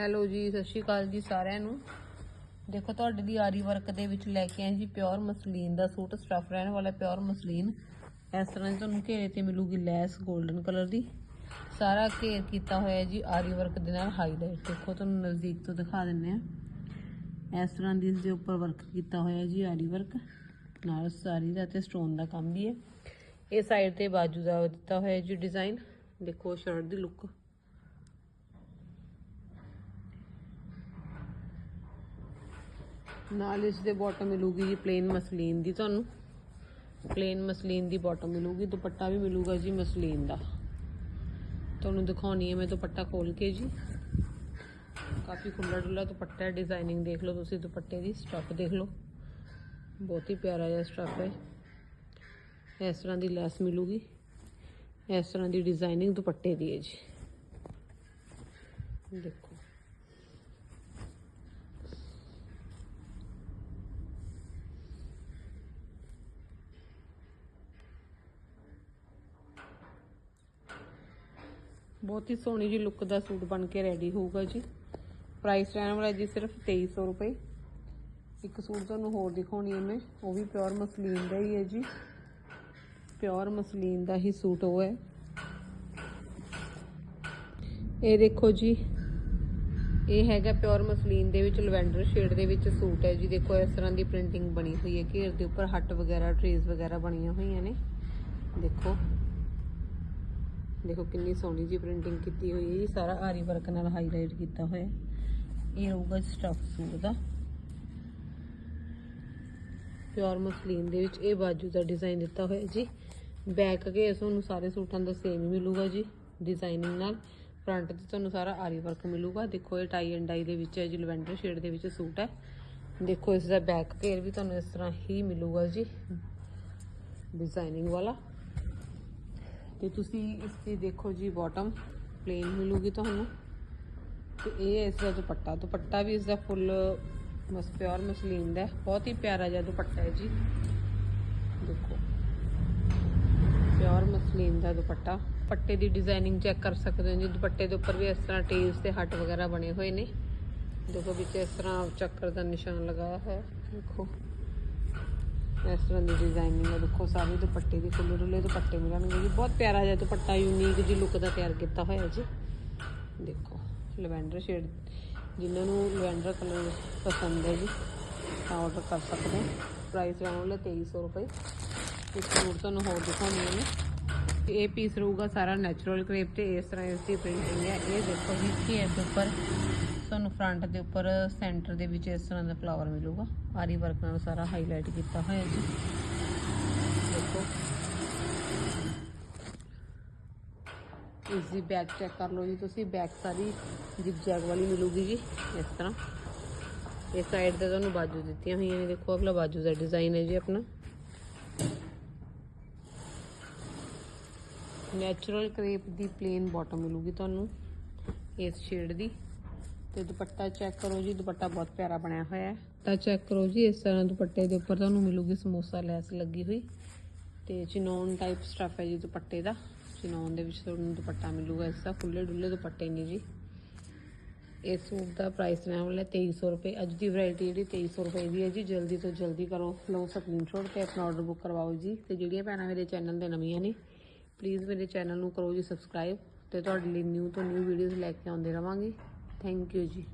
Hello ਜੀ, ਸਤਿ ਸ਼੍ਰੀ ਅਕਾਲ ਜੀ ਸਾਰਿਆਂ ਨੂੰ। ਦੇਖੋ, ਤੁਹਾਡੇ ਲਈ ਆਰੀ ਵਰਕ ਦੇ ਵਿੱਚ ਲੈ ਕੇ ਆਏ ਜੀ ਪਿਓਰ ਮਸਲੀਨ ਦਾ ਸੂਟ ਸਟਫ ਰਹਿਣ ਵਾਲਾ ਪਿਓਰ ਮਸਲੀਨ। ਇਸ ਤਰ੍ਹਾਂ ਦੀ ਤੁਹਾਨੂੰ ਘੇਰੇ ਤੇ ਮਿਲੂਗੀ ਲੈਸ 골ਡਨ ਕਲਰ ਦੀ। ਸਾਰਾ ਘੇਰ ਕੀਤਾ ਹੋਇਆ ਜੀ ਆਰੀ ਵਰਕ ਦੇ ਨਾਲ ਹਾਈਲਾਈਟ ਦੇਖੋ, ਤੁਹਾਨੂੰ ਨਜ਼ਦੀਕ ਤੋਂ ਦਿਖਾ ਦਿੰਨੇ ਆ ਇਸ ਤਰ੍ਹਾਂ ਦੀ ਇਸ ਦੇ ਉੱਪਰ ਵਰਕ ਕੀਤਾ ਹੋਇਆ ਜੀ ਆਰੀ ਵਰਕ। ਨਾਲ ਸਾਰੀ ਦਾ ਤੇ ਸਟੋਨ ਦਾ ਕੰਮ ਵੀ ਹੈ। ਇਹ ਸਾਈਡ ਤੇ ਬਾਜੂ ਦਾ ਦਿੱਤਾ ਹੋਇਆ ਜੀ ਡਿਜ਼ਾਈਨ ਦੇਖੋ ਸ਼ਰਟ ਦੀ ਲੁੱਕ ਨਾਲ ਇਸ ਦੇ ਬਾਟਮ ਮਿਲੂਗੀ ਜੀ ਪਲੇਨ ਮਸਲੀਨ ਦੀ ਤੁਹਾਨੂੰ। ਪਲੇਨ ਮਸਲੀਨ ਦੀ ਬਾਟਮ ਮਿਲੂਗੀ, ਦੁਪੱਟਾ ਵੀ ਮਿਲੂਗਾ ਜੀ ਮਸਲੀਨ ਦਾ। ਤੁਹਾਨੂੰ ਦਿਖਾਉਣੀ ਹੈ ਮੈਂ ਦੁਪੱਟਾ ਖੋਲ ਕੇ ਜੀ। ਕਾਫੀ ਖੁੱਲਾ ਡੁੱਲਾ ਦੁਪੱਟਾ ਹੈ ਡਿਜ਼ਾਈਨਿੰਗ ਦੇਖ ਲਓ ਤੁਸੀਂ ਦੁਪੱਟੇ ਦੀ ਸਟਫ ਦੇਖ ਲਓ। ਬਹੁਤ ਹੀ ਪਿਆਰਾ ਜਿਹਾ ਸਟਫ ਹੈ। ਇਸ ਤਰ੍ਹਾਂ ਦੀ ਲੈਸ ਮਿਲੂਗੀ। ਇਸ ਤਰ੍ਹਾਂ ਦੀ ਡਿਜ਼ਾਈਨਿੰਗ ਦੁਪੱਟੇ ਦੀ ਹੈ ਜੀ। ਦੇਖੋ। ਬਹੁਤ ਹੀ ਸੋਹਣੀ ਜੀ ਲੁੱਕ ਦਾ ਸੂਟ ਬਣ ਕੇ ਰੈਡੀ ਹੋਊਗਾ ਜੀ। ਪ੍ਰਾਈਸ ਰਹਿਣ ਵਾਲਾ ਜੀ ਸਿਰਫ 2300 ਰੁਪਏ। ਇੱਕ ਸੂਟ ਤੁਹਾਨੂੰ ਹੋਰ ਦਿਖਾਉਣੀ ਹੈ ਮੈਂ, ਉਹ ਵੀ ਪਿਓਰ ਮਸਲੀਨ ਦਾ ਹੀ ਹੈ ਜੀ। ਪਿਓਰ ਮਸਲੀਨ ਦਾ ਹੀ ਸੂਟ ਉਹ ਹੈ। ਇਹ ਦੇਖੋ ਜੀ, ਇਹ ਹੈਗਾ ਪਿਓਰ ਮਸਲੀਨ ਦੇ ਵਿੱਚ ਲਵੈਂਡਰ ਸ਼ੇਡ ਦੇ ਵਿੱਚ ਸੂਟ ਹੈ ਜੀ। ਦੇਖੋ ਇਸ ਤਰ੍ਹਾਂ ਦੀ ਪ੍ਰਿੰਟਿੰਗ ਬਣੀ ਹੋਈ ਹੈ ਘੇਰ ਦੇ ਉੱਪਰ ਹੱਟ ਵਗੈਰਾ ਟ੍ਰੇਸ ਵਗੈਰਾ ਬਣੀਆਂ ਹੋਈਆਂ ਨੇ। ਦੇਖੋ। ਦੇਖੋ ਕਿੰਨੀ ਸੋਹਣੀ ਜੀ ਪ੍ਰਿੰਟਿੰਗ ਕੀਤੀ ਹੋਈ ਹੈ ਜੀ। ਸਾਰਾ ਆਰੀ ਵਰਕ ਨਾਲ ਹਾਈਲਾਈਟ ਕੀਤਾ ਹੋਇਆ ਇਹ ਰਹੂਗਾ ਸਟਫ ਸੂਟ ਦਾ। ਪਿਓਰ ਮਸਲੀਨ ਦੇ ਵਿੱਚ ਇਹ ਬਾਜੂ ਦਾ ਡਿਜ਼ਾਈਨ ਦਿੱਤਾ ਹੋਇਆ ਜੀ। ਬੈਕ ਕੇ ਤੁਹਾਨੂੰ ਸਾਰੇ ਸੂਟਾਂ ਦਾ ਸੇਮ ਹੀ ਮਿਲੂਗਾ ਜੀ ਡਿਜ਼ਾਈਨਿੰਗ ਨਾਲ। ਫਰੰਟ ਤੇ ਤੁਹਾਨੂੰ ਸਾਰਾ ਆਰੀ ਵਰਕ ਮਿਲੂਗਾ। ਦੇਖੋ ਇਹ ਟਾਈ ਐਂਡ ਡਾਈ ਦੇ ਵਿੱਚ ਹੈ ਜੀ ਲਵੈਂਡਰ ਸ਼ੇਡ ਦੇ ਵਿੱਚ ਸੂਟ ਹੈ। ਦੇਖੋ ਇਸ ਦਾ ਬੈਕ ਘੇਰ ਵੀ ਤੁਹਾਨੂੰ ਇਸ ਤਰ੍ਹਾਂ ਹੀ ਮਿਲੂਗਾ ਜੀ। ਡਿਜ਼ਾਈਨਿੰਗ ਵਾਲਾ। ਤੇ ਤੁਸੀਂ ਇਸ ਦੀ ਦੇਖੋ ਜੀ ਬਾਟਮ ਪਲੇਨ ਮਿਲੂਗੀ ਤੁਹਾਨੂੰ। ਤੇ ਇਹ ਹੈ ਇਸ ਦਾ ਦੁਪੱਟਾ ਦੁਪੱਟਾ ਵੀ ਇਸ ਦਾ ਫੁੱਲ ਮਸ ਪਿਓਰ ਮਸਲੀਨ ਦਾ ਬਹੁਤ ਹੀ ਪਿਆਰਾ ਜਿਹਾ ਦੁਪੱਟਾ ਹੈ ਜੀ। ਦੇਖੋ। ਪਿਓਰ ਮਸਲੀਨ ਦਾ ਦੁਪੱਟਾ। ਪੱਟੇ ਦੀ ਡਿਜ਼ਾਈਨਿੰਗ ਚੈੱਕ ਕਰ ਸਕਦੇ ਹੋ ਜੀ। ਦੁਪੱਟੇ ਦੇ ਉੱਪਰ ਵੀ ਇਸ ਤਰ੍ਹਾਂ ਟੇਲਸ ਤੇ ਹੱਟ ਵਗੈਰਾ ਬਣੇ ਹੋਏ ਨੇ। ਦੇਖੋ ਵਿੱਚ ਇਸ ਤਰ੍ਹਾਂ ਚੱਕਰ ਦਾ ਨਿਸ਼ਾਨ ਲਗਾਇਆ ਹੈ। ਦੇਖੋ। ਇਸ ਤਰ੍ਹਾਂ ਦੀ ਡਿਜ਼ਾਈਨਿੰਗ ਹੈ ਦੇਖੋ, ਸਾਰੇ ਦੁਪੱਟੇ ਦੀ ਖੁੱਲੇ ਡੁੱਲੇ ਦੁਪੱਟੇ ਮਿਲਣਗੇ ਜੀ। ਬਹੁਤ ਪਿਆਰਾ ਜਿਹਾ ਦੁਪੱਟਾ ਯੂਨੀਕ ਜੀ ਲੁੱਕ ਦਾ ਤਿਆਰ ਕੀਤਾ ਹੋਇਆ ਜੀ। ਦੇਖੋ, ਲਵੈਂਡਰ ਸ਼ੇਡ ਜਿਨ੍ਹਾਂ ਨੂੰ ਲਵੈਂਡਰ ਕਲਰ ਪਸੰਦ ਹੈ ਜੀ, ਤਾਂ ਆਰਡਰ ਕਰ ਸਕਦੇ ਹੋ। ਪ੍ਰਾਈਸ ਹੈ ਉਹਨਾਂ 2300 ਰੁਪਏ। ਇਸ ਸੂਟ ਤੁਹਾਨੂੰ ਹੋਰ ਦਿਖਾਉਣੀ ਹੈ ਮੈਂ। ਇਹ ਪੀਸ ਰਹੂਗਾ ਸਾਰਾ ਨੈਚੁਰਲ ਕ੍ਰੇਪ ਤੇ ਇਸ ਤਰ੍ਹਾਂ ਇਸ ਦੀ ਪ੍ਰਿੰਟਿੰਗ ਹੈ। ਇਹ ਦੇਖੋ ਜੀ, ਕੀ ਹੈ ਉੱਪਰ। ਤੁਹਾਨੂੰ ਫਰੰਟ ਦੇ ਉੱਪਰ ਸੈਂਟਰ ਦੇ ਵਿੱਚ ਇਸ ਤਰ੍ਹਾਂ ਦਾ ਫਲਾਵਰ ਮਿਲੂਗਾ। ਆਰੀ ਵਰਕ ਨਾਲ ਸਾਰਾ ਹਾਈਲਾਈਟ ਕੀਤਾ ਹੋਇਆ ਜੀ। ਦੇਖੋ। ਇਸ ਦੀ ਬੈਕ ਚੈੱਕ ਕਰ ਲਓ ਜੀ ਤੁਸੀਂ। ਬੈਕ ਸਾਰੀ ਜਿਗ ਵਾਲੀ ਮਿਲੂਗੀ ਜੀ, ਇਸ ਤਰ੍ਹਾਂ। ਇਹ ਸਾਈਡ ਤੇ ਤੁਹਾਨੂੰ ਬਾਜੂ ਦਿੱਤੀਆਂ ਹੋਈਆਂ ਨੇ। ਦੇਖੋ, ਅਗਲਾ ਬਾਜੂ ਦਾ ਡਿਜ਼ਾਈਨ ਹੈ ਜੀ ਆਪਣਾ। ਨੈਚੁਰਲ ਕ੍ਰੇਪ ਦੀ ਪਲੇਨ ਬਾਟਮ ਮਿਲੂਗੀ ਤੁਹਾਨੂੰ ਇਸ ਸ਼ੇਡ ਦੀ। ਤੇ ਦੁਪੱਟਾ ਚੈੱਕ ਕਰੋ ਜੀ, ਦੁਪੱਟਾ ਬਹੁਤ ਪਿਆਰਾ ਬਣਿਆ ਹੋਇਆ ਹੈ। ਤਾਂ ਚੈੱਕ ਕਰੋ ਜੀ, ਇਸ ਤਰ੍ਹਾਂ ਦੁਪੱਟੇ ਦੇ ਉੱਪਰ ਤੁਹਾਨੂੰ ਮਿਲੂਗੀ ਸਮੋਸਾ ਲੈਸ ਲੱਗੀ ਹੋਈ। ਤੇ ਚਿਨੌਨ ਟਾਈਪ ਸਟਫ ਹੈ ਜੀ ਦੁਪੱਟੇ ਦਾ। ਚਿਨੌਨ ਦੇ ਵਿੱਚ ਤੁਹਾਨੂੰ ਦੁਪੱਟਾ ਮਿਲੂਗਾ, ਇਸ ਦਾ ਖੁੱਲੇ ਡੁੱਲੇ ਦੁਪੱਟੇ ਨੇ ਜੀ। ਇਸ ਸੂਟ ਦਾ ਪ੍ਰਾਈਸ ਰਹਿਣ ਵਾਲਾ 2300 ਰੁਪਏ, ਅੱਜ ਦੀ ਵੈਰਾਈਟੀ ਜਿਹੜੀ 2300 ਰੁਪਏ ਦੀ ਹੈ ਜੀ, ਜਲਦੀ ਤੋਂ ਜਲਦੀ ਕਰੋ। ਲਓ ਸਕਰੀਨਸ਼ਾਟ ਤੇ ਆਪਣਾ ਆਰਡਰ ਬੁੱਕ ਕਰਵਾਓ ਜੀ। ਤੇ ਜਿਹੜੀਆਂ ਭੈਣਾਂ ਮੇਰੇ ਚੈਨਲ ਦੇ ਨਵੀਆਂ ਨੇ ਪਲੀਜ਼ ਮੇਰੇ ਚੈਨਲ ਨੂੰ ਕਰੋ ਜੀ ਸਬਸਕ੍ਰਾਈਬ ਤੇ ਤੁਹਾਡੇ ਲਈ ਨਿਊ ਤੋਂ ਨਿਊ ਵੀਡੀਓਜ਼ ਲੈ ਕੇ ਆਉਂਦੇ ਰਵਾਂਗੇ। ਥੈਂਕ ਯੂ ਜੀ।